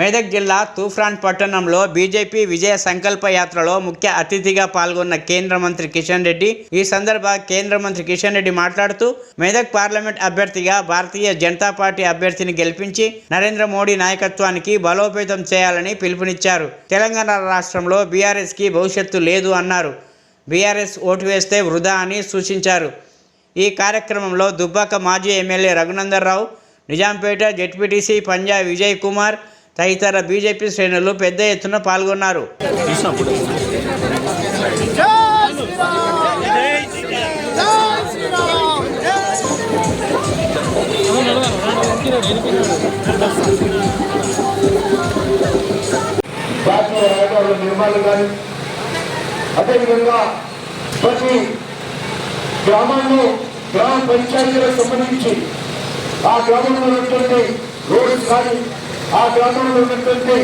మెదక్ జిల్లా తూఫ్రాన్ పట్టణంలో బీజేపీ విజయ సంకల్ప యాత్రలో ముఖ్య అతిథిగా పాల్గొన్న కేంద్ర మంత్రి కిషన్ రెడ్డి. ఈ సందర్భంగా కేంద్ర మంత్రి కిషన్ రెడ్డి మాట్లాడుతూ మెదక్ పార్లమెంట్ అభ్యర్థిగా భారతీయ జనతా పార్టీ అభ్యర్థిని గెలిపించి నరేంద్ర మోడీ నాయకత్వానికి బలోపేతం చేయాలని పిలుపునిచ్చారు. తెలంగాణ రాష్ట్రంలో బీఆర్ఎస్కి భవిష్యత్తు లేదు అన్నారు. బీఆర్ఎస్ ఓటు వేస్తే వృధా అని సూచించారు. ఈ కార్యక్రమంలో దుబ్బాక మాజీ ఎమ్మెల్యే రఘునందర్ రావు నిజాంపేట జెడ్పీటీసీ పంజాబ్ విజయ్ కుమార్ తదితర బీజేపీ శ్రేణులు పెద్ద ఎత్తున పాల్గొన్నారు. నిర్మాణం కానీ అదేవిధంగా ప్రతి గ్రామాల్లో గ్రామ పంచాయతీలకు సంబంధించి ఆ గ్రామంలో ఉన్నటువంటి రోడ్స్ కానీ ఆ గ్రామంలో ఉన్నటువంటి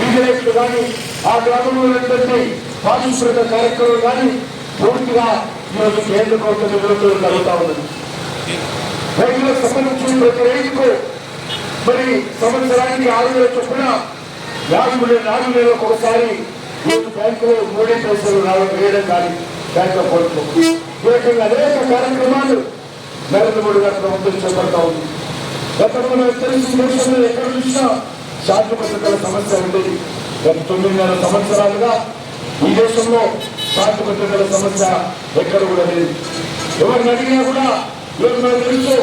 విజిలెట్లు కానీ ఆ గ్రామంలో ఉన్నటువంటి పారిశుభ్రత కార్యక్రమం కానీ పూర్తిగా ఈరోజు కేంద్ర ప్రభుత్వ నిధులతో జరుగుతూ ఉన్నది. రైతులకు సంబంధించిన ప్రతి రైతుకు మరి సంవత్సరానికి ఆరు వేల చొప్పున నాలుగు వేల నాలుగు వేలకు ఒకసారి బ్యాంకులో మూడే పైసలు నాలుగు వేయడం కానీ బ్యాంక్ అకౌంట్లో ఈ రకంగా అనేక కార్యక్రమాలు నరేంద్ర మోడీ గారి ప్రభుత్వం చేపడతా ఉంది. గతంలో తెలిసిన దేశంలో ఎక్కడ చూసినా శాంతి భద్రతల సమస్య ఉండేది గత తొమ్మిదిన్నర సంవత్సరాలుగా ఈ దేశంలో శాంతి భద్రతల సమస్య ఎక్కడ కూడా లేదు. ఎవరిని అడిగినా కూడా ఈరోజు మనకు తెలుసు.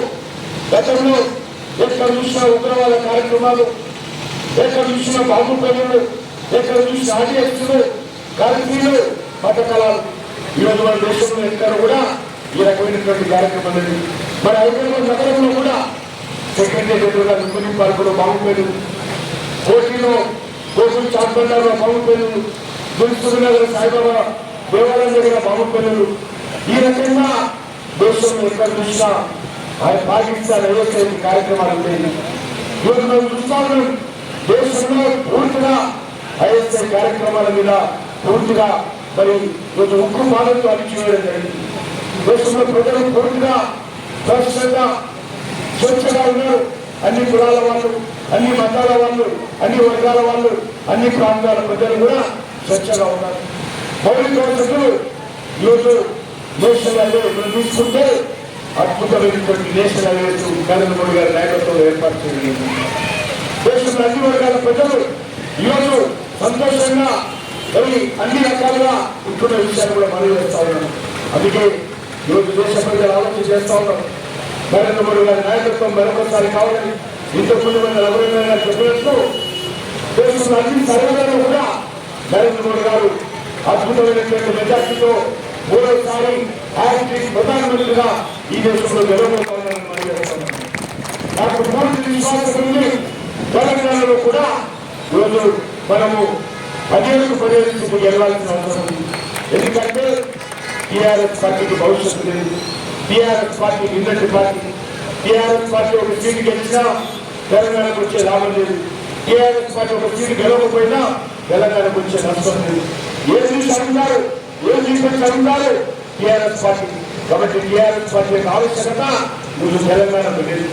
గతంలో ఎక్కడ చూసినా ఉగ్రవాద కార్యక్రమాలు ఎక్కడ చూసిన బాబు ప్రజలు ఎక్కడ చూసిన ఆడియన్స్లు కార్యక్రమాలు పథకాలు ఈరోజు మన దేశంలో ఎక్కడ కూడా ఈ రకమైనటువంటి కార్యక్రమం లేదు మరి హైదరాబాద్ నగరంలో కూడా సెక్రటరీ ఎదురుగా పార్కులో కోటిలో గోకుల్ చాంపల్లాలో బాగుపేరు దుల్సుఖ్ నగర్ సాయిబాబా దేవాలయం దగ్గర బాగుపేరు ఈ రకంగా దేశంలో ఎక్కడ చూసినా ఆయన పాకిస్తాన్ ఏదైతే కార్యక్రమాలు ఉండేది ఈరోజు మనం దేశంలో పూర్తిగా ఐఎస్ఐ కార్యక్రమాల మీద పూర్తిగా మరి ఈరోజు ఉక్కు పాదంతో అణిచివేయడం జరిగింది. దేశంలో ప్రజలు పూర్తిగా స్వచ్ఛగా ఉన్నారు అన్ని కులాల వాళ్ళు అన్ని మతాల వాళ్ళు అన్ని వర్గాల వాళ్ళు అన్ని ప్రాంతాల ప్రజలు కూడా స్వచ్ఛగా ఉన్నారు మౌలిక వసతులు ఈరోజు నేషనల్ హైవే మనం చూసుకుంటే అద్భుతమైనటువంటి నేషనల్ హైవేస్ నరేంద్ర మోడీ గారి నాయకత్వంలో ఏర్పాటు చేయగలిగింది దేశంలో అన్ని వర్గాల ప్రజలు ఈరోజు సంతోషంగా మరి అన్ని రకాలుగా ఉంటున్న విషయాన్ని కూడా మనవి చేస్తా ఉన్నాను అందుకే ఈరోజు దేశ ప్రజలు ఆలోచన చేస్తా ఉన్నాం నరేంద్ర మోడీ గారి నాయకత్వం మరొకసారి కావాలని ఇంతకుముందు మన రఘువీంద్ర గారు చెప్పినట్టు దేశంలో అన్ని సర్వేలలో కూడా నరేంద్ర మోడీ గారు అద్భుతమైనటువంటి మెజార్టీతో మూడోసారి హ్యాట్రిక్ ప్రధానమంత్రిగా ఈ దేశంలో గెలవబోతున్నారని మనం నాకు పూర్తి విశ్వాసం ఉంది. తెలంగాణలో కూడా ఈరోజు మనము పదేళ్ళకు పదేళ్ళకు గెలవాల్సిన అవసరం ఉంది. ఎందుకంటే టీఆర్ఎస్ పార్టీకి భవిష్యత్తు లేదు. టీఆర్ఎస్ పార్టీ నిన్నటి పార్టీ టీఆర్ఎస్ పార్టీ ఒక సీటు గెలిచినా తెలంగాణకు వచ్చే లాభం లేదు. టీఆర్ఎస్ పార్టీ ఒక సీటు గెలవకపోయినా తెలంగాణకు వచ్చే నష్టం లేదు. ఏ సీట్లు అడుగుతారు? ఏ సీట్లు అడుగుతారు? TRS party. కాబట్టి టీఆర్ఎస్ పార్టీ యొక్క ఆవశ్యకత ముందు తెలంగాణకు లేదు.